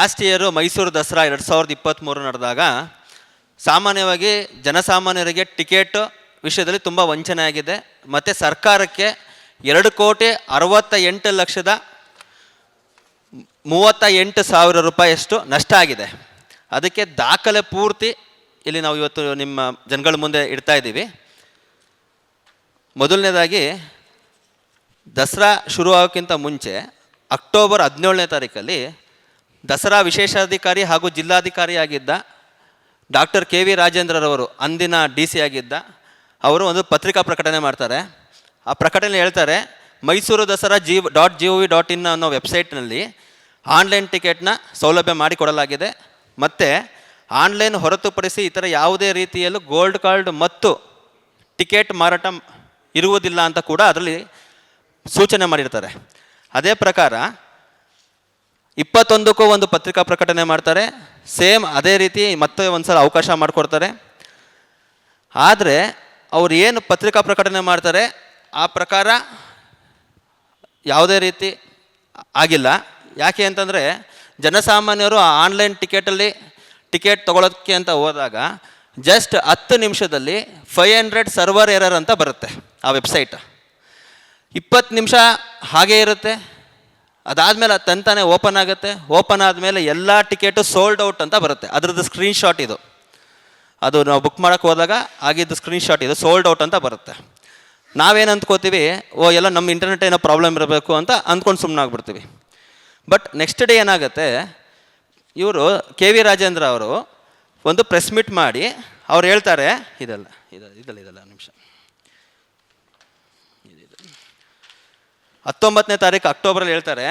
Last year Mysuru Dasara ಎರಡು ಸಾವಿರದ ಇಪ್ಪತ್ತ್ಮೂರು ನಡೆದಾಗ ಸಾಮಾನ್ಯವಾಗಿ ಜನಸಾಮಾನ್ಯರಿಗೆ ಟಿಕೆಟ್ ವಿಷಯದಲ್ಲಿ ತುಂಬ ವಂಚನೆ ಆಗಿದೆ. ಮತ್ತು ಸರ್ಕಾರಕ್ಕೆ ಎರಡು ಕೋಟಿ ಅರವತ್ತ ಎಂಟು ಲಕ್ಷದ ಮೂವತ್ತ ಎಂಟು ಸಾವಿರ ರೂಪಾಯಿಯಷ್ಟು ನಷ್ಟ ಆಗಿದೆ. ಅದಕ್ಕೆ ದಾಖಲೆ ಪೂರ್ತಿ ಇಲ್ಲಿ ನಾವು ಇವತ್ತು ನಿಮ್ಮ ಜನಗಳ ಮುಂದೆ ಇಡ್ತಾ ಇದ್ದೀವಿ. ಮೊದಲನೇದಾಗಿ ದಸರಾ ಶುರುವಾಗೋಕ್ಕಿಂತ ಮುಂಚೆ ಅಕ್ಟೋಬರ್ ಹದಿನೇಳನೇ ತಾರೀಕಲ್ಲಿ ದಸರಾ ವಿಶೇಷಾಧಿಕಾರಿ ಹಾಗೂ ಜಿಲ್ಲಾಧಿಕಾರಿಯಾಗಿದ್ದ ಡಾಕ್ಟರ್ ಕೆ ವಿ ರಾಜೇಂದ್ರರವರು ಅಂದಿನ ಡಿ ಸಿ ಆಗಿದ್ದ, ಅವರು ಒಂದು ಪತ್ರಿಕಾ ಪ್ರಕಟಣೆ ಮಾಡ್ತಾರೆ. ಆ ಪ್ರಕಟಣೆ ಹೇಳ್ತಾರೆ, Mysuru Dasara G dot G O V dot in ಅನ್ನೋ ವೆಬ್ಸೈಟ್ನಲ್ಲಿ ಆನ್ಲೈನ್ ಟಿಕೆಟ್ನ ಸೌಲಭ್ಯ ಮಾಡಿಕೊಡಲಾಗಿದೆ. ಮತ್ತು ಆನ್ಲೈನ್ ಹೊರತುಪಡಿಸಿ ಇತರ ಯಾವುದೇ ರೀತಿಯಲ್ಲೂ ಗೋಲ್ಡ್ ಕಾರ್ಡ್ ಮತ್ತು ಟಿಕೆಟ್ ಮಾರಾಟ ಇರುವುದಿಲ್ಲ ಅಂತ ಕೂಡ ಅದರಲ್ಲಿ ಸೂಚನೆ ಮಾಡಿರ್ತಾರೆ. ಅದೇ ಪ್ರಕಾರ ಇಪ್ಪತ್ತೊಂದಕ್ಕೂ ಒಂದು ಪತ್ರಿಕಾ ಪ್ರಕಟಣೆ ಮಾಡ್ತಾರೆ. ಸೇಮ್ ಅದೇ ರೀತಿ ಮತ್ತೆ ಒಂದು ಸಲ ಅವಕಾಶ ಮಾಡಿಕೊಡ್ತಾರೆ. ಆದರೆ ಅವ್ರು ಏನು ಪತ್ರಿಕಾ ಪ್ರಕಟಣೆ ಮಾಡ್ತಾರೆ, ಆ ಪ್ರಕಾರ ಯಾವುದೇ ರೀತಿ ಆಗಿಲ್ಲ. ಯಾಕೆ ಅಂತಂದರೆ ಜನಸಾಮಾನ್ಯರು ಆ ಆನ್ಲೈನ್ ಟಿಕೆಟಲ್ಲಿ ಟಿಕೆಟ್ ತೊಗೊಳೋಕ್ಕೆ ಅಂತ ಹೋದಾಗ ಜಸ್ಟ್ ಹತ್ತು ನಿಮಿಷದಲ್ಲಿ ಫೈವ್ ಹಂಡ್ರೆಡ್ ಸರ್ವರ್ ಎರರ್ ಅಂತ ಬರುತ್ತೆ ಆ ವೆಬ್ಸೈಟ್. ಇಪ್ಪತ್ತು ನಿಮಿಷ ಹಾಗೇ ಇರುತ್ತೆ. ಅದಾದಮೇಲೆ ಅದು ತಂತಾನೆ ಓಪನ್ ಆಗುತ್ತೆ. ಓಪನ್ ಆದಮೇಲೆ ಎಲ್ಲ ಟಿಕೆಟು ಸೋಲ್ಡ್ ಔಟ್ ಅಂತ ಬರುತ್ತೆ. ಅದರದ್ದು ಸ್ಕ್ರೀನ್ಶಾಟ್ ಇದು. ಅದು ನಾವು ಬುಕ್ ಮಾಡೋಕ್ಕೆ ಹೋದಾಗ ಆಗಿದ್ದು ಸ್ಕ್ರೀನ್ಶಾಟ್ ಇದು ಸೋಲ್ಡ್ ಔಟ್ ಅಂತ ಬರುತ್ತೆ. ನಾವೇನು ಅಂದ್ಕೋತೀವಿ, ಓ, ಎಲ್ಲ ನಮ್ಮ ಇಂಟರ್ನೆಟ್ ಏನೋ ಪ್ರಾಬ್ಲಮ್ ಇರಬೇಕು ಅಂತ ಅಂದ್ಕೊಂಡು ಸುಮ್ಮನೆ ಆಗ್ಬಿಡ್ತೀವಿ. ಬಟ್ ನೆಕ್ಸ್ಟ್ ಡೇ ಏನಾಗುತ್ತೆ, ಇವರು ಕೆ ವಿ ರಾಜೇಂದ್ರ ಅವರು ಒಂದು ಪ್ರೆಸ್ ಮೀಟ್ ಮಾಡಿ ಅವ್ರು ಹೇಳ್ತಾರೆ, ಇದಲ್ಲ ಇದಲ್ಲ ಇದಲ್ಲ ಇದಲ್ಲ, ನಿಮಿಷ. ಹತ್ತೊಂಬತ್ತನೇ ತಾರೀಕು ಅಕ್ಟೋಬರಲ್ಲಿ ಹೇಳ್ತಾರೆ,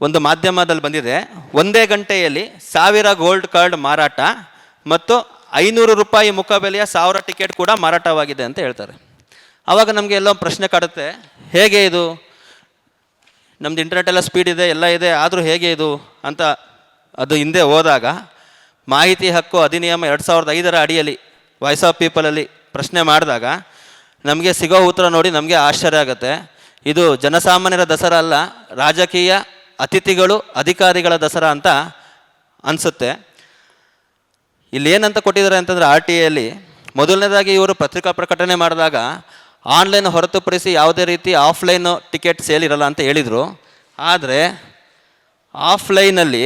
ಒಂದು ಮಾಧ್ಯಮದಲ್ಲಿ ಬಂದಿದೆ, ಒಂದೇ ಗಂಟೆಯಲ್ಲಿ ಸಾವಿರ ಗೋಲ್ಡ್ ಕಾರ್ಡ್ ಮಾರಾಟ ಮತ್ತು ಐನೂರು ರೂಪಾಯಿ ಮುಖಬೆಲೆಯ ಸಾವಿರ ಟಿಕೆಟ್ ಕೂಡ ಮಾರಾಟವಾಗಿದೆ ಅಂತ ಹೇಳ್ತಾರೆ. ಆವಾಗ ನಮಗೆ ಎಲ್ಲ ಪ್ರಶ್ನೆ ಕಾಡುತ್ತೆ, ಹೇಗೆ ಇದು? ನಮ್ದು ಇಂಟರ್ನೆಟ್ ಎಲ್ಲ ಸ್ಪೀಡ್ ಇದೆ, ಎಲ್ಲ ಇದೆ, ಆದರೂ ಹೇಗೆ ಇದು ಅಂತ ಅದು ಹಿಂದೆ ಹೋದಾಗ ಮಾಹಿತಿ ಹಕ್ಕು ಅಧಿನಿಯಮ ಎರಡು ಸಾವಿರದ ಐದರ ಅಡಿಯಲ್ಲಿ ವಾಯ್ಸ್ ಆಫ್ ಪೀಪಲಲ್ಲಿ ಪ್ರಶ್ನೆ ಮಾಡಿದಾಗ ನಮಗೆ ಸಿಗೋ ಉತ್ತರ ನೋಡಿ ನಮಗೆ ಆಶ್ಚರ್ಯ ಆಗುತ್ತೆ. ಇದು ಜನಸಾಮಾನ್ಯರ ದಸರಾ ಅಲ್ಲ, ರಾಜಕೀಯ ಅತಿಥಿಗಳು, ಅಧಿಕಾರಿಗಳ ದಸರಾ ಅಂತ ಅನಿಸುತ್ತೆ. ಇಲ್ಲಿ ಏನಂತ ಕೊಟ್ಟಿದ್ದಾರೆ ಅಂತಂದರೆ ಆರ್ ಟಿ ಎಲ್ಲಿ ಮೊದಲನೇದಾಗಿ ಇವರು ಪತ್ರಿಕಾ ಪ್ರಕಟಣೆ ಮಾಡಿದಾಗ ಆನ್ಲೈನ್ ಹೊರತುಪಡಿಸಿ ಯಾವುದೇ ರೀತಿ ಆಫ್ಲೈನು ಟಿಕೆಟ್ ಸೇಲ್ ಇರಲ್ಲ ಅಂತ ಹೇಳಿದರು. ಆದರೆ ಆಫ್ಲೈನಲ್ಲಿ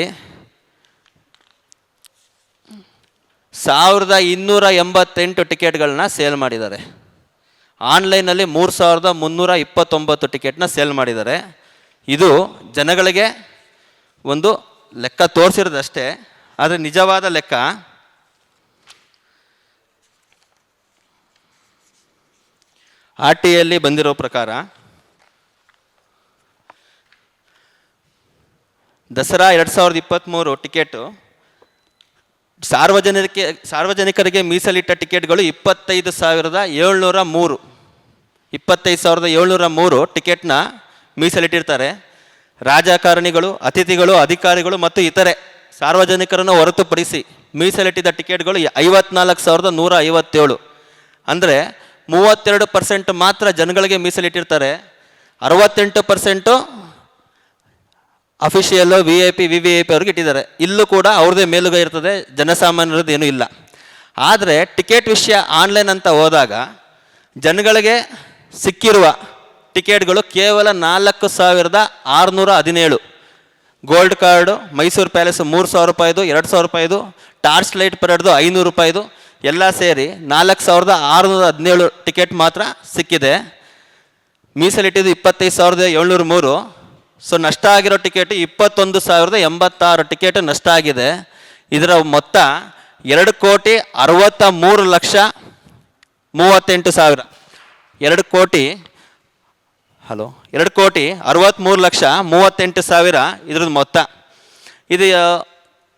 ಸಾವಿರದ ಇನ್ನೂರ ಎಂಬತ್ತೆಂಟು ಟಿಕೆಟ್ಗಳನ್ನ ಸೇಲ್ ಮಾಡಿದ್ದಾರೆ. ಆನ್ಲೈನಲ್ಲಿ ಮೂರು ಸಾವಿರದ ಮುನ್ನೂರ ಇಪ್ಪತ್ತೊಂಬತ್ತು ಟಿಕೆಟ್ನ ಸೇಲ್ ಮಾಡಿದ್ದಾರೆ. ಇದು ಜನಗಳಿಗೆ ಒಂದು ಲೆಕ್ಕ ತೋರಿಸಿರೋದಷ್ಟೇ, ಆದರೆ ನಿಜವಾದ ಲೆಕ್ಕ. ಆರ್ ಟಿ ಎಲ್ಲಿ ಬಂದಿರೋ ಪ್ರಕಾರ ದಸರಾ ಎರಡು ಸಾವಿರದ ಇಪ್ಪತ್ತ್ಮೂರು ಟಿಕೆಟು ಸಾರ್ವಜನಿಕ ಸಾರ್ವಜನಿಕರಿಗೆ ಮೀಸಲಿಟ್ಟ ಟಿಕೆಟ್ಗಳು ಇಪ್ಪತ್ತೈದು ಸಾವಿರದ ಏಳ್ನೂರ ಮೂರು. ಇಪ್ಪತ್ತೈದು ಸಾವಿರದ ಏಳ್ನೂರ ಮೂರು ಟಿಕೆಟ್ನ ಮೀಸಲಿಟ್ಟಿರ್ತಾರೆ. ರಾಜಕಾರಣಿಗಳು, ಅತಿಥಿಗಳು, ಅಧಿಕಾರಿಗಳು ಮತ್ತು ಇತರೆ ಸಾರ್ವಜನಿಕರನ್ನು ಹೊರತುಪಡಿಸಿ ಮೀಸಲಿಟ್ಟಿದ್ದ ಟಿಕೆಟ್ಗಳು ಐವತ್ನಾಲ್ಕು ಸಾವಿರದ ನೂರ ಐವತ್ತೇಳು. ಅಂದರೆ ಮೂವತ್ತೆರಡು ಪರ್ಸೆಂಟ್ ಮಾತ್ರ ಜನಗಳಿಗೆ ಮೀಸಲಿಟ್ಟಿರ್ತಾರೆ. ಅರವತ್ತೆಂಟು percent official V I P V V I P ಅವ್ರಿಗೆ ಇಟ್ಟಿದ್ದಾರೆ. ಇಲ್ಲೂ ಕೂಡ ಅವ್ರದ್ದೇ ಮೇಲುಗೈ ಇರ್ತದೆ, ಜನಸಾಮಾನ್ಯರದ್ದು ಏನೂ ಇಲ್ಲ. ಆದರೆ ಟಿಕೆಟ್ ವಿಷಯ ಆನ್ಲೈನ್ ಅಂತ ಹೋದಾಗ ಜನಗಳಿಗೆ ಸಿಕ್ಕಿರುವ ಟಿಕೆಟ್ಗಳು ಕೇವಲ ನಾಲ್ಕು ಸಾವಿರದ ಆರುನೂರ ಹದಿನೇಳು. ಗೋಲ್ಡ್ ಕಾರ್ಡು ಮೈಸೂರು ಪ್ಯಾಲೇಸ್ ಮೂರು ಸಾವಿರ ರೂಪಾಯಿದು, ಎರಡು ಸಾವಿರ ರೂಪಾಯಿದು ಟಾರ್ಚ್ ಲೈಟ್ ಪರಡ್ದು ಐನೂರು ರೂಪಾಯಿದು, ಎಲ್ಲ ಸೇರಿ ನಾಲ್ಕು ಸಾವಿರದ ಆರುನೂರ ಹದಿನೇಳು ಟಿಕೆಟ್ ಮಾತ್ರ ಸಿಕ್ಕಿದೆ. ಮೀಸಲಿಟ್ಟಿದ್ದು ಇಪ್ಪತ್ತೈದು ಸಾವಿರದ ಏಳ್ನೂರ ಮೂರು. ಸೊ ನಷ್ಟ ಆಗಿರೋ ಟಿಕೆಟ್ ಇಪ್ಪತ್ತೊಂದು ಸಾವಿರದ ಎಂಬತ್ತಾರು ಟಿಕೆಟ್ ನಷ್ಟ ಆಗಿದೆ. ಇದರ ಮೊತ್ತ ಎರಡು ಕೋಟಿ ಅರವತ್ತ ಮೂರು ಲಕ್ಷ ಮೂವತ್ತೆಂಟು ಸಾವಿರ. ಎರಡು ಕೋಟಿ, ಹಲೋ, ಎರಡು ಕೋಟಿ ಅರವತ್ತ್ಮೂರು ಲಕ್ಷ ಮೂವತ್ತೆಂಟು ಸಾವಿರ ಇದ್ರದ್ದು ಮೊತ್ತ. ಇದು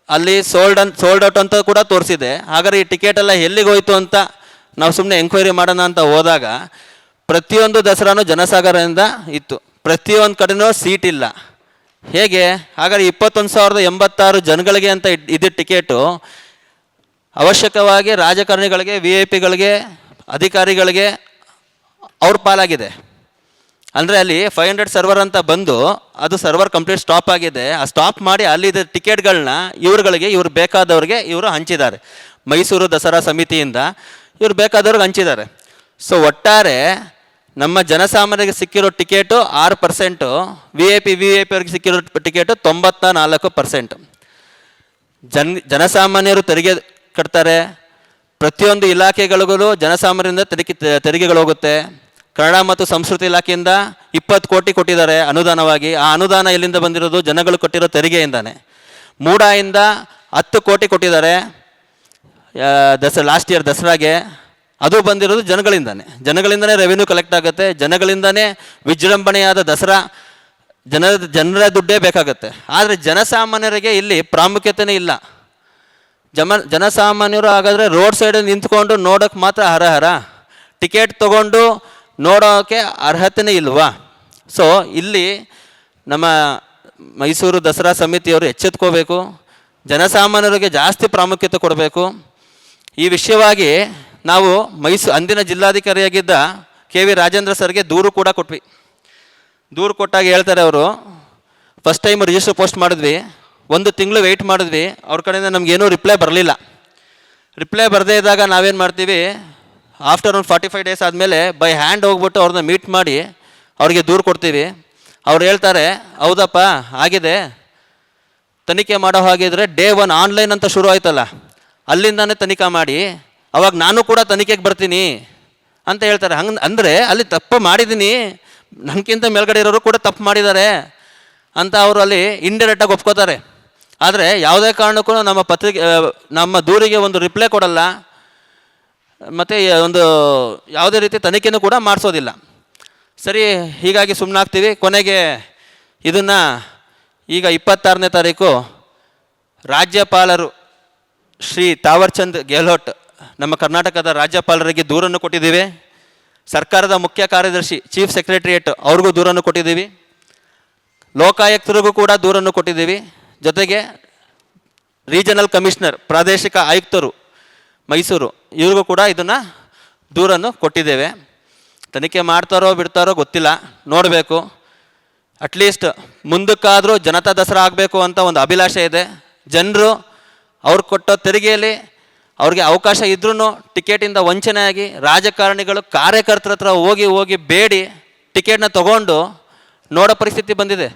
ಅಲ್ಲಿ ಸೋಲ್ಡ್ ಅನ್ ಸೋಲ್ಡ್ ಔಟ್ ಅಂತ ಕೂಡ ತೋರಿಸಿದೆ. ಹಾಗಾದ್ರೆ ಈ ಟಿಕೆಟ್ ಎಲ್ಲ ಎಲ್ಲಿಗೆ ಹೋಯ್ತು ಅಂತ ನಾವು ಸುಮ್ಮನೆ ಎಂಕ್ವೈರಿ ಮಾಡೋಣ ಅಂತ ಹೋದಾಗ ಪ್ರತಿಯೊಂದು ದಸರಾನು ಜನಸಾಗರದಿಂದ ಇತ್ತು. ಪ್ರತಿಯೊಂದು ಕಡೆನೂ ಸೀಟ್ ಇಲ್ಲ. ಹೇಗೆ? ಹಾಗಾದ್ರೆ ಇಪ್ಪತ್ತೊಂದು ಸಾವಿರದ ಎಂಬತ್ತಾರು ಜನಗಳಿಗೆ ಅಂತ ಇದು ಟಿಕೆಟು. ಅವಶ್ಯಕವಾಗಿ ರಾಜಕಾರಣಿಗಳಿಗೆ ವಿ ಐ ಪಿಗಳಿಗೆ ಅಧಿಕಾರಿಗಳಿಗೆ ಅವ್ರ ಪಾಲಾಗಿದೆ. ಅಂದರೆ ಅಲ್ಲಿ ಫೈವ್ ಹಂಡ್ರೆಡ್ ಸರ್ವರ್ ಅಂತ ಬಂದು ಅದು ಸರ್ವರ್ ಕಂಪ್ಲೀಟ್ ಸ್ಟಾಪ್ ಆಗಿದೆ. ಆ ಸ್ಟಾಪ್ ಮಾಡಿ ಅಲ್ಲಿದ್ದ ಟಿಕೆಟ್ಗಳನ್ನ ಇವ್ರುಗಳಿಗೆ, ಇವ್ರು ಬೇಕಾದವ್ರಿಗೆ ಇವರು ಹಂಚಿದ್ದಾರೆ. ಮೈಸೂರು ದಸರಾ ಸಮಿತಿಯಿಂದ ಇವ್ರು ಬೇಕಾದವ್ರಿಗೆ ಹಂಚಿದ್ದಾರೆ. ಸೊ ಒಟ್ಟಾರೆ ನಮ್ಮ ಜನಸಾಮಾನ್ಯರಿಗೆ ಸಿಕ್ಕಿರೋ ಟಿಕೆಟು ಆರು percent V I P V I P ಅವ್ರಿಗೆ ಸಿಕ್ಕಿರೋ ಟಿಕೆಟು ತೊಂಬತ್ತ ನಾಲ್ಕು ಪರ್ಸೆಂಟ್. ಜನ್, ಜನಸಾಮಾನ್ಯರು ತೆರಿಗೆ ಕಟ್ತಾರೆ. ಪ್ರತಿಯೊಂದು ಇಲಾಖೆಗಳಿಗೂ ಜನಸಾಮಾನ್ಯರಿಂದ ತೆರಿಗೆ, ತೆರಿಗೆಗಳು ಹೋಗುತ್ತೆ. ಕನ್ನಡ ಮತ್ತು ಸಂಸ್ಕೃತಿ ಇಲಾಖೆಯಿಂದ ಇಪ್ಪತ್ತು ಕೋಟಿ ಕೊಟ್ಟಿದ್ದಾರೆ ಅನುದಾನವಾಗಿ. ಆ ಅನುದಾನ ಎಲ್ಲಿಂದ ಬಂದಿರೋದು? ಜನಗಳು ಕೊಟ್ಟಿರೋ ತೆರಿಗೆಯಿಂದಾನೆ. ಮೂಡಾಯಿಂದ ಹತ್ತು ಕೋಟಿ ಕೊಟ್ಟಿದ್ದಾರೆ. ದಸರಾ ದಸ ಲಾಸ್ಟ್ ಇಯರ್ ದಸರಾಗೆ. ಅದು ಬಂದಿರೋದು ಜನಗಳಿಂದನೇ. ಜನಗಳಿಂದನೇ ರೆವಿನ್ಯೂ ಕಲೆಕ್ಟ್ ಆಗುತ್ತೆ. ಜನಗಳಿಂದನೇ ವಿಜೃಂಭಣೆಯಾದ ದಸರಾ ಜನ ಜನರ ದುಡ್ಡೇ ಬೇಕಾಗುತ್ತೆ. ಆದರೆ ಜನಸಾಮಾನ್ಯರಿಗೆ ಇಲ್ಲಿ ಪ್ರಾಮುಖ್ಯತೆನೇ ಇಲ್ಲ. ಜಮ, ಜನಸಾಮಾನ್ಯರು ಹಾಗಾದರೆ ರೋಡ್ ಸೈಡ್ ನಿಂತ್ಕೊಂಡು ನೋಡೋಕೆ ಮಾತ್ರ ಹರಹರ. ಟಿಕೆಟ್ ತೊಗೊಂಡು ನೋಡೋಕ್ಕೆ ಅರ್ಹತೆನೇ ಇಲ್ವಾ? ಸೊ ಇಲ್ಲಿ ನಮ್ಮ ಮೈಸೂರು ದಸರಾ ಸಮಿತಿಯವರು ಎಚ್ಚೆತ್ಕೋಬೇಕು. ಜನಸಾಮಾನ್ಯರಿಗೆ ಜಾಸ್ತಿ ಪ್ರಾಮುಖ್ಯತೆ ಕೊಡಬೇಕು. ಈ ವಿಷಯವಾಗಿ ನಾವು ಮೈಸೂ ಅಂದಿನ ಜಿಲ್ಲಾಧಿಕಾರಿಯಾಗಿದ್ದ ಕೆ ವಿ ರಾಜೇಂದ್ರ ಸರ್ಗೆ ದೂರು ಕೂಡ ಕೊಟ್ವಿ. ದೂರು ಕೊಟ್ಟಾಗ ಹೇಳ್ತಾರೆ ಅವರು, ಫಸ್ಟ್ ಟೈಮ್ ರಿಜಿಸ್ಟರ್ ಪೋಸ್ಟ್ ಮಾಡಿದ್ವಿ, ಒಂದು ತಿಂಗಳು ವೆಯ್ಟ್ ಮಾಡಿದ್ವಿ, ಅವ್ರ ಕಡೆಯಿಂದ ನಮಗೇನೂ ರಿಪ್ಲೈ ಬರಲಿಲ್ಲ. ರಿಪ್ಲೈ ಬರದೇ ಇದ್ದಾಗ ನಾವೇನು ಮಾಡ್ತೀವಿ, ಆಫ್ಟರ್ ಒಂದು ಫಾರ್ಟಿ ಫೈವ್ ಡೇಸ್ ಆದಮೇಲೆ ಬೈ ಹ್ಯಾಂಡ್ ಹೋಗ್ಬಿಟ್ಟು ಅವ್ರನ್ನ ಮೀಟ್ ಮಾಡಿ ಅವ್ರಿಗೆ ದೂರು ಕೊಡ್ತೀವಿ. ಅವ್ರು ಹೇಳ್ತಾರೆ, ಹೌದಪ್ಪ, ಆಗಿದೆ. ತನಿಖೆ ಮಾಡೋ ಹಾಗಿದ್ರೆ ಡೇ ಒನ್ ಆನ್ಲೈನ್ ಅಂತ ಶುರು ಆಯ್ತಲ್ಲ, ಅಲ್ಲಿಂದಾನೇ ತನಿಖೆ ಮಾಡಿ ಅವಾಗ ನಾನು ಕೂಡ ತನಿಖೆಗೆ ಬರ್ತೀನಿ ಅಂತ ಹೇಳ್ತಾರೆ. ಹಂಗೆ ಅಂದರೆ ಅಲ್ಲಿ ತಪ್ಪು ಮಾಡಿದ್ದೀನಿ. ನನಗಿಂತ ಮೇಲ್ಗಡೆ ಇರೋರು ಕೂಡ ತಪ್ಪು ಮಾಡಿದ್ದಾರೆ ಅಂತ ಅವರು ಅಲ್ಲಿ ಇಂಡೈರೆಕ್ಟಾಗಿ ಒಪ್ಕೋತಾರೆ. ಆದರೆ ಯಾವುದೇ ಕಾರಣಕ್ಕೂ ನಮ್ಮ ಪತ್ರಿಕೆ ನಮ್ಮ ದೂರಿಗೆ ಒಂದು ರಿಪ್ಲೈ ಕೊಡಲ್ಲ. ಮತ್ತು ಒಂದು ಯಾವುದೇ ರೀತಿ ತನಿಖೆನೂ ಕೂಡ ಮಾಡಿಸೋದಿಲ್ಲ. ಸರಿ, ಹೀಗಾಗಿ ಸುಮ್ಮನಾಗ್ತೀವಿ ಕೊನೆಗೆ ಇದನ್ನು ಈಗ ಇಪ್ಪತ್ತಾರನೇ ತಾರೀಕು ರಾಜ್ಯಪಾಲರು ಶ್ರೀ ತಾವರ್ಚಂದ್ ಗೆಹ್ಲೋಟ್ ನಮ್ಮ ಕರ್ನಾಟಕದ ರಾಜ್ಯಪಾಲರಿಗೆ ದೂರನ್ನು ಕೊಟ್ಟಿದ್ದೀವಿ. ಸರ್ಕಾರದ ಮುಖ್ಯ ಕಾರ್ಯದರ್ಶಿ ಚೀಫ್ ಸೆಕ್ರೆಟರಿಯೇಟ್ ಅವ್ರಿಗೂ ದೂರನ್ನು ಕೊಟ್ಟಿದ್ದೀವಿ. ಲೋಕಾಯುಕ್ತರಿಗೂ ಕೂಡ ದೂರನ್ನು ಕೊಟ್ಟಿದ್ದೀವಿ. ಜೊತೆಗೆ ರೀಜನಲ್ ಕಮಿಷನರ್, ಪ್ರಾದೇಶಿಕ ಆಯುಕ್ತರು, ಮೈಸೂರು, ಇವ್ರಿಗೂ ಕೂಡ ಇದನ್ನು ದೂರನ್ನು ಕೊಟ್ಟಿದ್ದೇವೆ. ತನಿಖೆ ಮಾಡ್ತಾರೋ ಬಿಡ್ತಾರೋ ಗೊತ್ತಿಲ್ಲ, ನೋಡಬೇಕು. ಅಟ್ಲೀಸ್ಟ್ ಮುಂದಕ್ಕಾದರೂ ಜನತಾ ದಸರಾ ಆಗಬೇಕು ಅಂತ ಒಂದು ಅಭಿಲಾಷೆ ಇದೆ. ಜನರು ಅವ್ರು ಕೊಟ್ಟ ತೆರಿಗೆಯಲ್ಲಿ ಅವ್ರಿಗೆ ಅವಕಾಶ ಇದ್ರೂ ಟಿಕೆಟಿಂದ ವಂಚನೆಯಾಗಿ ರಾಜಕಾರಣಿಗಳು ಕಾರ್ಯಕರ್ತರ ಹತ್ರ ಹೋಗಿ ಹೋಗಿ ಬೇಡಿ ಟಿಕೆಟ್ನ ತಗೊಂಡು ನೋಡೋ ಪರಿಸ್ಥಿತಿ ಬಂದಿದೆ.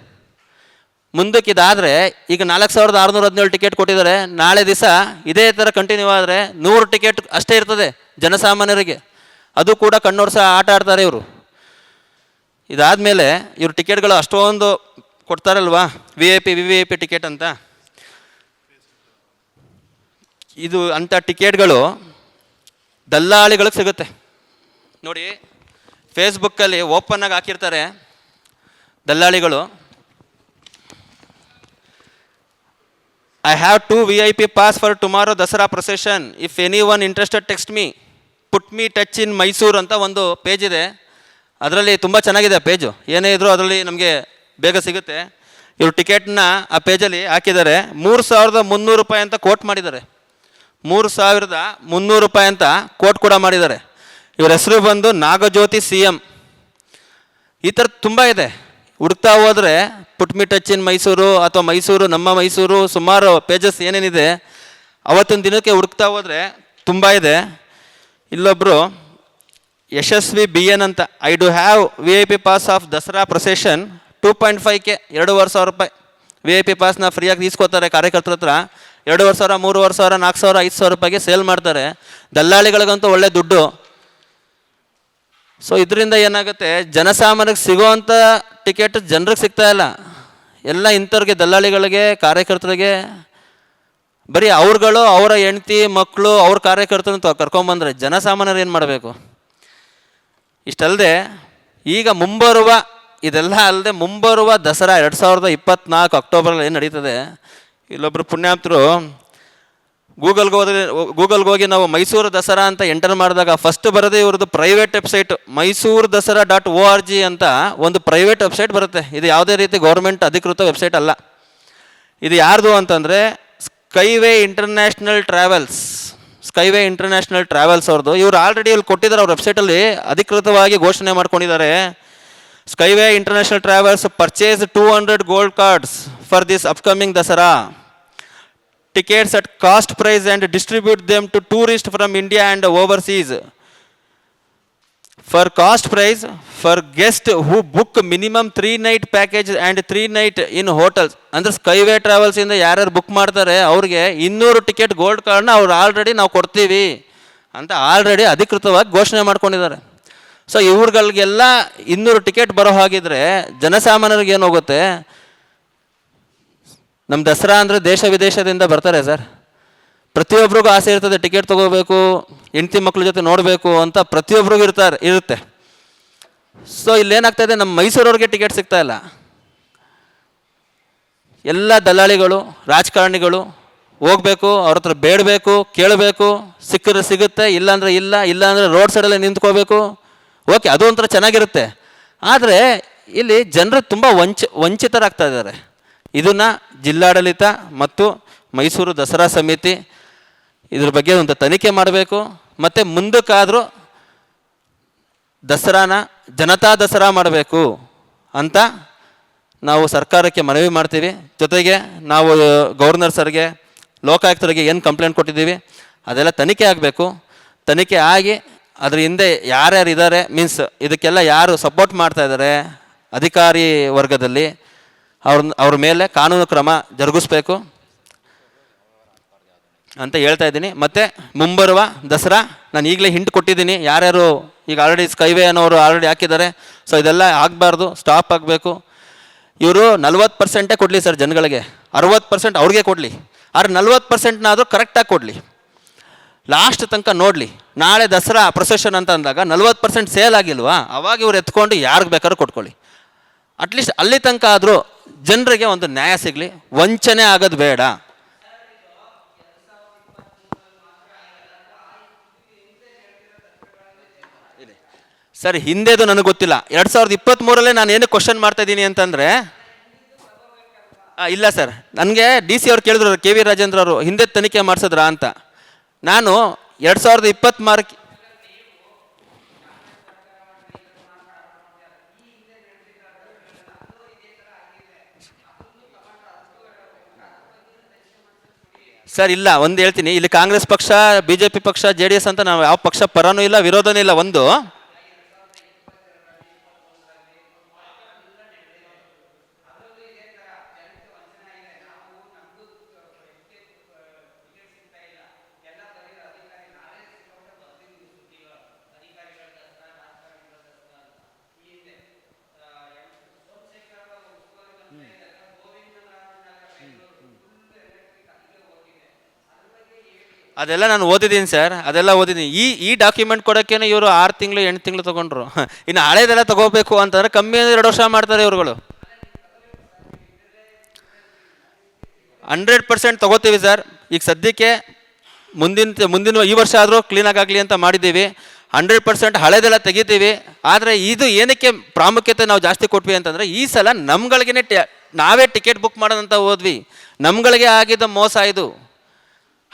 ಮುಂದಕ್ಕಿದಾದರೆ ಈಗ ನಾಲ್ಕು ಸಾವಿರದ ಆರುನೂರ ಹದಿನೇಳು ಟಿಕೆಟ್ ಕೊಟ್ಟಿದ್ದಾರೆ. ನಾಳೆ ದಿವಸ ಇದೇ ಥರ ಕಂಟಿನ್ಯೂ ಆದರೆ ನೂರು ಟಿಕೆಟ್ ಅಷ್ಟೇ ಇರ್ತದೆ ಜನಸಾಮಾನ್ಯರಿಗೆ. ಅದು ಕೂಡ ಕಣ್ಣೋರ್ಸ ಆಟ ಆಡ್ತಾರೆ ಇವರು. ಇದಾದಮೇಲೆ ಇವರು ಟಿಕೆಟ್ಗಳು ಅಷ್ಟೊಂದು ಕೊಡ್ತಾರಲ್ವಾ? V I P V V I P ticket ಅಂತ? ಇದು ಅಂಥ ಟಿಕೆಟ್ಗಳು ದಲ್ಲಾಳಿಗಳಿಗೆ ಸಿಗುತ್ತೆ. ನೋಡಿ, ಫೇಸ್ಬುಕ್ಕಲ್ಲಿ ಓಪನ್ ಆಗಿ ಹಾಕಿರ್ತಾರೆ ದಲ್ಲಾಳಿಗಳು. I have to V I P pass for tomorrow Dasara procession if any one interested text me put me touch in Mysuru ಅಂತ ಒಂದು ಪೇಜ್ ಇದೆ. ಅದರಲ್ಲಿ ತುಂಬ ಚೆನ್ನಾಗಿದೆ ಪೇಜು ಏನೇ ಇದ್ರೂ ಅದರಲ್ಲಿ ನಮಗೆ ಬೇಗ ಸಿಗುತ್ತೆ. ಇವರು ಟಿಕೆಟ್ನ ಆ ಪೇಜಲ್ಲಿ ಹಾಕಿದ್ದಾರೆ. ಮೂರು ಸಾವಿರದ ಮುನ್ನೂರು ರೂಪಾಯಿ ಅಂತ ಕೋಟ್ ಮಾಡಿದ್ದಾರೆ. ಮೂರು ಸಾವಿರದ ಮುನ್ನೂರು ರೂಪಾಯಿ ಅಂತ ಕೋಟ್ ಕೂಡ ಮಾಡಿದ್ದಾರೆ. ಇವರ ಹೆಸರು ಬಂದು ನಾಗಜ್ಯೋತಿ ಸಿ ಎಂ ಈ ಥರ ತುಂಬ ಇದೆ. ಹುಡ್ತಾ ಹೋದರೆ ಪುಟ್ಮಿಟಚ್ಚಿನ ಮೈಸೂರು ಅಥವಾ ಮೈಸೂರು, ನಮ್ಮ ಮೈಸೂರು ಸುಮಾರು ಪೇಜಸ್ ಏನೇನಿದೆ, ಅವತ್ತಿನ ದಿನಕ್ಕೆ ಹುಡುಕ್ತಾ ಹೋದರೆ ತುಂಬ ಇದೆ. ಇಲ್ಲೊಬ್ಬರು ಯಶಸ್ವಿ ಬಿ ಎನ್ ಅಂತ I do have V I P pass of Dasara procession two point five K ಎರಡೂವರೆ ಸಾವಿರ ರೂಪಾಯಿ ವಿ ಐ ಪಿ ಪಾಸ್ನ ಫ್ರೀಯಾಗಿ ತೀಸ್ಕೋತಾರೆ ಕಾರ್ಯಕರ್ತರ ಹತ್ರ. ಎರಡೂವರೆ ಸಾವಿರ ಮೂರುವರೆ ಸಾವಿರ, ನಾಲ್ಕು ಸಾವಿರ, ಐದು ಸಾವಿರ ರೂಪಾಯಿಗೆ ಸೇಲ್ ಮಾಡ್ತಾರೆ. ದಲ್ಲಾಳಿಗಳಿಗಂತೂ ಒಳ್ಳೆ ದುಡ್ಡು. ಸೊ ಇದರಿಂದ ಏನಾಗುತ್ತೆ? ಜನಸಾಮಾನ್ಯರಿಗೆ ಸಿಗೋವಂಥ ಟಿಕೆಟ್ ಜನರಿಗೆ ಸಿಗ್ತಾ ಇಲ್ಲ. ಎಲ್ಲ ಇಂಥವ್ರಿಗೆ, ದಲ್ಲಾಳಿಗಳಿಗೆ, ಕಾರ್ಯಕರ್ತರಿಗೆ, ಬರೀ ಅವ್ರುಗಳು, ಅವರ ಹೆಂಡ್ತಿ ಮಕ್ಕಳು ಅವ್ರ ಕಾರ್ಯಕರ್ತರನ್ನ ಕರ್ಕೊಂಬಂದ್ರೆ ಜನಸಾಮಾನ್ಯರು ಏನು ಮಾಡಬೇಕು? ಇಷ್ಟಲ್ಲದೆ ಈಗ ಮುಂಬರುವ, ಇದೆಲ್ಲ ಅಲ್ಲದೆ ಮುಂಬರುವ ದಸರಾ ಎರಡು ಸಾವಿರದ ಇಪ್ಪತ್ನಾಲ್ಕು ಅಕ್ಟೋಬರಲ್ಲಿ ಏನು ನಡೀತದೆ? ಇಲ್ಲೊಬ್ಬರು ಪುಣ್ಯಾಪ್ತರು ಗೂಗಲ್ಗೆ ಹೋದ್ರೆ ಗೂಗಲ್ಗೆ ಹೋಗಿ ನಾವು ಮೈಸೂರು ದಸರಾ ಅಂತ ಎಂಟರ್ ಮಾಡಿದಾಗ ಫಸ್ಟ್ ಬರೋದೇ ಇವ್ರದ್ದು private website Mysuru Dasara dot O R G ಅಂತ ಒಂದು ಪ್ರೈವೇಟ್ ವೆಬ್ಸೈಟ್ ಬರುತ್ತೆ. ಇದು ಯಾವುದೇ ರೀತಿ ಗೌರ್ಮೆಂಟ್ ಅಧಿಕೃತ ವೆಬ್ಸೈಟ್ ಅಲ್ಲ. ಇದು ಯಾರ್ದು ಅಂತಂದರೆ Skyway International Travels Skyway International Travels ಅವ್ರದ್ದು. ಇವ್ರು ಆಲ್ರೆಡಿ ಇಲ್ಲಿ ಕೊಟ್ಟಿದ್ದಾರೆ ಅವ್ರ ವೆಬ್ಸೈಟಲ್ಲಿ ಅಧಿಕೃತವಾಗಿ ಘೋಷಣೆ ಮಾಡ್ಕೊಂಡಿದ್ದಾರೆ. Skyway International Travels purchase two hundred gold cards for this upcoming Dasara. tickets at cost price and distribute them to tourists from India and overseas. For cost price, for guests who book minimum three night package and three night in hotels. ಅಂದ್ರೆ skyway travels ಇಂದ ಯಾರ್ಯಾರು book ಮಾಡ್ತಾರೆ ಅವ್ರಿಗೆ ಇನ್ನೂರು ticket gold ಕಾರ್ಡ್ನ ಅವ್ರು already ನಾವು ಕೊಡ್ತೀವಿ ಅಂತ ಆಲ್ರೆಡಿ ಅಧಿಕೃತವಾಗಿ ಘೋಷಣೆ ಮಾಡ್ಕೊಂಡಿದ್ದಾರೆ ಸೊ ಇವ್ರುಗಳಿಗೆಲ್ಲ ಇನ್ನೂರು ಟಿಕೆಟ್ ಬರೋ ಹಾಗಿದ್ರೆ ಜನಸಾಮಾನ್ಯರಿಗೆ ಏನು ಹೋಗುತ್ತೆ ನಮ್ಮ ದಸರಾ ಅಂದರೆ ದೇಶ ವಿದೇಶದಿಂದ ಬರ್ತಾರೆ ಸರ್. ಪ್ರತಿಯೊಬ್ಬರಿಗೂ ಆಸೆ ಇರ್ತದೆ, ಟಿಕೆಟ್ ತೊಗೋಬೇಕು, ಹೆಂಡತಿ ಮಕ್ಕಳ ಜೊತೆ ನೋಡಬೇಕು ಅಂತ ಪ್ರತಿಯೊಬ್ಬರಿಗೂ ಇರ್ತಾರೆ, ಇರುತ್ತೆ. ಸೊ ಇಲ್ಲೇನಾಗ್ತಾ ಇದೆ ನಮ್ಮ ಮೈಸೂರವ್ರಿಗೆ ಟಿಕೆಟ್ ಸಿಗ್ತಾ ಇಲ್ಲ. ಎಲ್ಲ ದಲ್ಲಾಳಿಗಳು, ರಾಜಕಾರಣಿಗಳು ಹೋಗ್ಬೇಕು, ಅವ್ರ ಹತ್ರ ಬೇಡಬೇಕು, ಕೇಳಬೇಕು, ಸಿಕ್ಕಿದ್ರೆ ಸಿಗುತ್ತೆ, ಇಲ್ಲಾಂದರೆ ಇಲ್ಲ, ಇಲ್ಲಾಂದರೆ ರೋಡ್ ಸೈಡಲ್ಲೇ ನಿಂತ್ಕೋಬೇಕು. ಓಕೆ, ಅದು ಒಂಥರ ಚೆನ್ನಾಗಿರುತ್ತೆ. ಆದರೆ, ಇಲ್ಲಿ ಜನರು ತುಂಬ ವಂಚ, ವಂಚಿತರಾಗ್ತಾ ಇದ್ದಾರೆ. ಇದನ್ನು ಜಿಲ್ಲಾಡಳಿತ ಮತ್ತು ಮೈಸೂರು ದಸರಾ ಸಮಿತಿ ಇದ್ರ ಬಗ್ಗೆ ಒಂದು ತನಿಖೆ ಮಾಡಬೇಕು. ಮತ್ತು ಮುಂದಕ್ಕಾದರೂ ದಸರಾನ ಜನತಾ ದಸರಾ ಮಾಡಬೇಕು ಅಂತ ನಾವು ಸರ್ಕಾರಕ್ಕೆ ಮನವಿ ಮಾಡ್ತೀವಿ. ಜೊತೆಗೆ ನಾವು ಗವರ್ನರ್ ಸರ್ಗೆ, ಲೋಕಾಯುಕ್ತರಿಗೆ ಏನು ಕಂಪ್ಲೇಂಟ್ ಕೊಟ್ಟಿದ್ದೀವಿ, ಅದೆಲ್ಲ ತನಿಖೆ ಆಗಬೇಕು. ತನಿಖೆ ಆಗಿ ಅದ್ರ ಹಿಂದೆ ಯಾರ್ಯಾರು ಇದ್ದಾರೆ ಮೀನ್ಸ್ ಇದಕ್ಕೆಲ್ಲ ಯಾರು ಸಪೋರ್ಟ್ ಮಾಡ್ತಾ ಇದ್ದಾರೆ ಅಧಿಕಾರಿ ವರ್ಗದಲ್ಲಿ ಅವ್ರ ಅವ್ರ ಮೇಲೆ ಕಾನೂನು ಕ್ರಮ ಜರುಗಿಸ್ಬೇಕು ಅಂತ ಹೇಳ್ತಾ ಇದ್ದೀನಿ. ಮತ್ತು ಮುಂಬರುವ ದಸರಾ, ನಾನು ಈಗಲೇ ಹಿಂಟ್ ಕೊಟ್ಟಿದ್ದೀನಿ. ಯಾರ್ಯಾರು ಈಗ ಆಲ್ರೆಡಿ ಸ್ಕೈವೇ ಅನ್ನೋರು ಆಲ್ರೆಡಿ ಹಾಕಿದ್ದಾರೆ. ಸೊ ಇದೆಲ್ಲ ಆಗಬಾರ್ದು ಸ್ಟಾಪ್ ಆಗಬೇಕು. ಇವರು ನಲ್ವತ್ತು ಪರ್ಸೆಂಟೇ ಕೊಡಲಿ ಸರ್ ಜನಗಳಿಗೆ. ಅರುವತ್ತು ಪರ್ಸೆಂಟ್ ಅವ್ರಿಗೆ ಕೊಡಲಿ. ಆದ್ರೆ ನಲ್ವತ್ತು ಪರ್ಸೆಂಟ್ನಾದರೂ ಕರೆಕ್ಟಾಗಿ ಕೊಡಲಿ. ಲಾಸ್ಟ್ ತನಕ ನೋಡಲಿ. ನಾಳೆ ದಸರಾ ಪ್ರೊಸೆಷನ್ ಅಂತ ಅಂದಾಗ ನಲ್ವತ್ತು ಪರ್ಸೆಂಟ್ ಸೇಲ್ ಆಗಿಲ್ವಾ? ಅವಾಗ ಇವ್ರು ಎತ್ಕೊಂಡು ಯಾರಿಗೆ ಬೇಕಾದ್ರೂ ಕೊಟ್ಕೊಳ್ಳಿ. ಅಟ್ಲೀಸ್ಟ್ ಅಲ್ಲಿ ತನಕ ಆದರೂ ಜನರಿಗೆ ಒಂದು ನ್ಯಾಯ ಸಿಗಲಿ. ವಂಚನೆ ಆಗೋದು ಬೇಡ. ಸರ್, ಹಿಂದೆದು ನನಗೆ ಗೊತ್ತಿಲ್ಲ. ಎರಡು ಸಾವಿರದ ಇಪ್ಪತ್ತ್ಮೂರಲ್ಲೇ ನಾನು ಏನು ಕ್ವಶನ್ ಮಾಡ್ತಾ ಇದ್ದೀನಿ ಅಂತಂದರೆ ಇಲ್ಲ ಸರ್. ನನಗೆ ಡಿ ಸಿ ಅವ್ರು ಕೇಳಿದ್ರು, ಕೆ ವಿ ರಾಜೇಂದ್ರ ಅವರು, ಹಿಂದೆ ತನಿಖೆ ಮಾಡಿಸಿದ್ರಾ ಅಂತ. ನಾನು ಎರಡು ಸಾವಿರದ ಇಪ್ಪತ್ತ್ಮಾರಕ್ಕೆ ಸರ್, ಇಲ್ಲ, ಒಂದು ಹೇಳ್ತೀನಿ. ಇಲ್ಲಿ ಕಾಂಗ್ರೆಸ್ ಪಕ್ಷ ಬಿ ಜೆ ಪಿ ಪಕ್ಷ ಜೆ ಅಂತ ನಾವು ಯಾವ ಪಕ್ಷ ಪರನೂ ಇಲ್ಲ, ವಿರೋಧನೂ ಇಲ್ಲ, ಒಂದು. ಅದೆಲ್ಲ ನಾನು ಓದಿದ್ದೀನಿ ಸರ್, ಅದೆಲ್ಲ ಓದಿದ್ದೀನಿ. ಈ ಈ ಡಾಕ್ಯುಮೆಂಟ್ ಕೊಡೋಕ್ಕೇನೆ ಇವರು ಆರು ತಿಂಗಳು, ಎಂಟು ತಿಂಗಳು ತೊಗೊಂಡ್ರು. ಇನ್ನು ಹಳೇದೆಲ್ಲ ತಗೋಬೇಕು ಅಂತಂದ್ರೆ ಕಮ್ಮಿ ಅಂದರೆ ಎರಡು ವರ್ಷ ಮಾಡ್ತಾರೆ ಇವರುಗಳು. ಹಂಡ್ರೆಡ್ ಪರ್ಸೆಂಟ್ ತೊಗೋತೀವಿ ಸರ್. ಈಗ ಸದ್ಯಕ್ಕೆ ಮುಂದಿನ ಮುಂದಿನ ಈ ವರ್ಷ ಆದರೂ ಕ್ಲೀನಾಗಿ ಆಗಲಿ ಅಂತ ಮಾಡಿದ್ದೀವಿ. ಹಂಡ್ರೆಡ್ ಪರ್ಸೆಂಟ್ ಹಳೇದೆಲ್ಲ ತೆಗಿತೀವಿ. ಆದರೆ ಇದು ಏನಕ್ಕೆ ಪ್ರಾಮುಖ್ಯತೆ ನಾವು ಜಾಸ್ತಿ ಕೊಟ್ವಿ ಅಂತಂದರೆ ಈ ಸಲ ನಮ್ಗಳಿಗೆ ನಾವೇ ಟಿಕೆಟ್ ಬುಕ್ ಮಾಡೋದಂತ ಹೋದ್ವಿ. ನಮ್ಗಳಿಗೆ ಆಗಿದ್ದ ಮೋಸ ಇದು.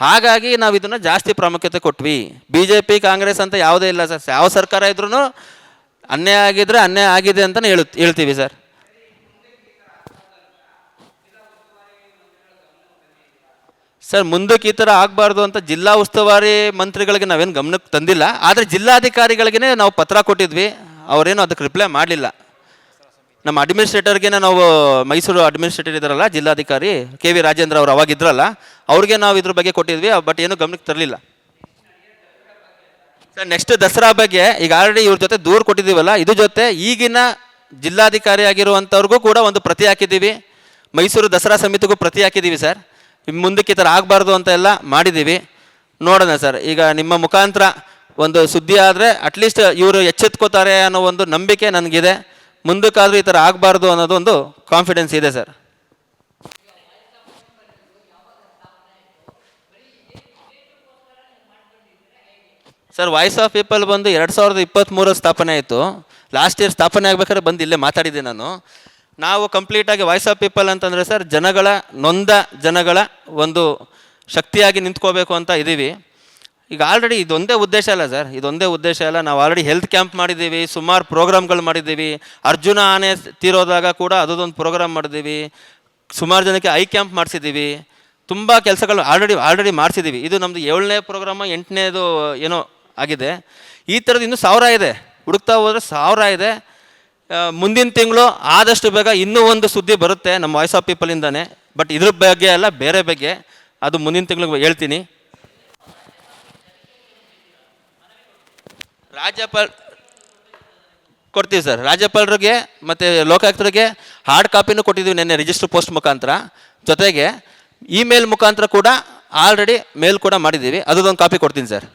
ಹಾಗಾಗಿ ನಾವು ಇದನ್ನು ಜಾಸ್ತಿ ಪ್ರಾಮುಖ್ಯತೆ ಕೊಟ್ವಿ. ಬಿ ಜೆ ಪಿ ಕಾಂಗ್ರೆಸ್ ಅಂತ ಯಾವುದೇ ಇಲ್ಲ ಸರ್. ಯಾವ ಸರ್ಕಾರ ಇದ್ರೂ ಅನ್ಯಾಯ ಆಗಿದ್ರೆ ಅನ್ಯಾಯ ಆಗಿದೆ ಅಂತಲೇ ಹೇಳು, ಹೇಳ್ತೀವಿ ಸರ್. ಸರ್, ಮುಂದಕ್ಕೆ ಈ ಥರ ಆಗಬಾರ್ದು ಅಂತ ಜಿಲ್ಲಾ ಉಸ್ತುವಾರಿ ಮಂತ್ರಿಗಳಿಗೆ ನಾವೇನು ಗಮನಕ್ಕೆ ತಂದಿಲ್ಲ. ಆದರೆ ಜಿಲ್ಲಾಧಿಕಾರಿಗಳಿಗೆ ನಾವು ಪತ್ರ ಕೊಟ್ಟಿದ್ವಿ. ಅವರೇನು ಅದಕ್ಕೆ ರಿಪ್ಲೈ ಮಾಡಲಿಲ್ಲ. ನಮ್ಮ ಅಡ್ಮಿನಿಸ್ಟ್ರೇಟರ್ಗೆ ನಾವು ಮೈಸೂರು ಅಡ್ಮಿನಿಸ್ಟ್ರೇಟರ್ ಇದ್ದಾರಲ್ಲ, ಜಿಲ್ಲಾಧಿಕಾರಿ ಕೆ ವಿ ರಾಜೇಂದ್ರ ಅವರು ಅವಾಗಿದ್ರಲ್ಲ, ಅವ್ರಿಗೆ ನಾವು ಇದ್ರ ಬಗ್ಗೆ ಕೊಟ್ಟಿದ್ವಿ, ಬಟ್ ಏನು ಗಮನಕ್ಕೆ ತರಲಿಲ್ಲ. ಸರ್ ನೆಕ್ಸ್ಟ್ ದಸರಾ ಬಗ್ಗೆ ಈಗ ಆಲ್ರೆಡಿ ಇವ್ರ ಜೊತೆ ದೂರು ಕೊಟ್ಟಿದ್ದೀವಲ್ಲ ಇದ್ರ ಜೊತೆ ಈಗಿನ ಜಿಲ್ಲಾಧಿಕಾರಿ ಆಗಿರುವಂಥವ್ರಿಗೂ ಕೂಡ ಒಂದು ಪ್ರತಿ ಹಾಕಿದ್ದೀವಿ. ಮೈಸೂರು ದಸರಾ ಸಮಿತಿಗೂ ಪ್ರತಿ ಹಾಕಿದ್ದೀವಿ ಸರ್. ಮುಂದಕ್ಕೆ ಈ ಥರ ಆಗಬಾರ್ದು ಅಂತ ಎಲ್ಲ ಮಾಡಿದ್ದೀವಿ. ನೋಡೋಣ ಸರ್, ಈಗ ನಿಮ್ಮ ಮುಖಾಂತರ ಒಂದು ಸುದ್ದಿ ಆದರೆ ಅಟ್ಲೀಸ್ಟ್ ಇವರು ಎಚ್ಚೆತ್ಕೋತಾರೆ ಅನ್ನೋ ಒಂದು ನಂಬಿಕೆ ನನಗಿದೆ. ಮುಂದಕ್ಕಾದರೂ ಈ ಥರ ಆಗಬಾರ್ದು ಅನ್ನೋದು ಒಂದು ಕಾನ್ಫಿಡೆನ್ಸ್ ಇದೆ sir sir voice of people ಬಂದು ಎರಡು ಸಾವಿರದ ಇಪ್ಪತ್ತ್ಮೂರು ಸ್ಥಾಪನೆ ಆಯಿತು. ಲಾಸ್ಟ್ ಇಯರ್ ಸ್ಥಾಪನೆ ಆಗಬೇಕಾದ್ರೆ ಬಂದು ಇಲ್ಲೇ ಮಾತಾಡಿದ್ದೆ ನಾನು. ನಾವು ಕಂಪ್ಲೀಟಾಗಿ ವಾಯ್ಸ್ ಆಫ್ ಪೀಪಲ್ ಅಂತಂದರೆ ಸರ್ ಜನಗಳ ನೊಂದ ಜನಗಳ ಒಂದು ಶಕ್ತಿಯಾಗಿ ನಿಂತ್ಕೋಬೇಕು ಅಂತ ಇದ್ದೀವಿ ಈಗ ಆಲ್ರೆಡಿ ಇದೊಂದೇ ಉದ್ದೇಶ ಅಲ್ಲ ಸರ್ ಇದೊಂದೇ ಉದ್ದೇಶ ಅಲ್ಲ. ನಾವು ಆಲ್ರೆಡಿ ಹೆಲ್ತ್ ಕ್ಯಾಂಪ್ ಮಾಡಿದ್ದೀವಿ, ಸುಮಾರು ಪ್ರೋಗ್ರಾಮ್ಗಳು ಮಾಡಿದ್ದೀವಿ. ಅರ್ಜುನ ಆನೆ ತೀರೋದಾಗ ಕೂಡ ಅದೊಂದು ಪ್ರೋಗ್ರಾಮ್ ಮಾಡಿದ್ದೀವಿ. ಸುಮಾರು ಜನಕ್ಕೆ ಐ ಕ್ಯಾಂಪ್ ಮಾಡಿಸಿದ್ದೀವಿ. ತುಂಬ ಕೆಲಸಗಳು ಆಲ್ರೆಡಿ ಆಲ್ರೆಡಿ ಮಾಡಿಸಿದ್ದೀವಿ. ಇದು ನಮ್ಮದು ಏಳನೇ ಪ್ರೋಗ್ರಾಮ ಎಂಟನೇದು ಏನೋ ಆಗಿದೆ. ಈ ಥರದ್ದು ಇನ್ನೂ ಸಾವಿರ ಇದೆ. ಹುಡುಕ್ತಾ ಹೋದರೆ ಸಾವಿರ ಇದೆ. ಮುಂದಿನ ತಿಂಗಳು ಆದಷ್ಟು ಬೇಗ ಇನ್ನೂ ಒಂದು ಸುದ್ದಿ ಬರುತ್ತೆ ನಮ್ಮ ವಾಯ್ಸ್ ಆಫ್ ಪೀಪಲಿಂದಾನೆ ಬಟ್ ಇದ್ರ ಬಗ್ಗೆ ಅಲ್ಲ, ಬೇರೆ ಬಗ್ಗೆ. ಅದು ಮುಂದಿನ ತಿಂಗಳಿಗೆ ಹೇಳ್ತೀನಿ. ರಾಜ್ಯಪಾಲ ಕೊಡ್ತೀವಿ ಸರ್. ರಾಜ್ಯಪಾಲರಿಗೆ ಮತ್ತು ಲೋಕಾಯುಕ್ತರಿಗೆ ಹಾರ್ಡ್ ಕಾಪಿನೂ ಕೊಟ್ಟಿದ್ದೀವಿ ನಿನ್ನೆ ರಿಜಿಸ್ಟರ್ ಪೋಸ್ಟ್ ಮುಖಾಂತರ. ಜೊತೆಗೆ ಇಮೇಲ್ ಮುಖಾಂತರ ಕೂಡ ಆಲ್ರೆಡಿ ಮೇಲ್ ಕೂಡ ಮಾಡಿದ್ದೀವಿ. ಅದೊಂದು ಕಾಪಿ ಕೊಡ್ತೀನಿ ಸರ್.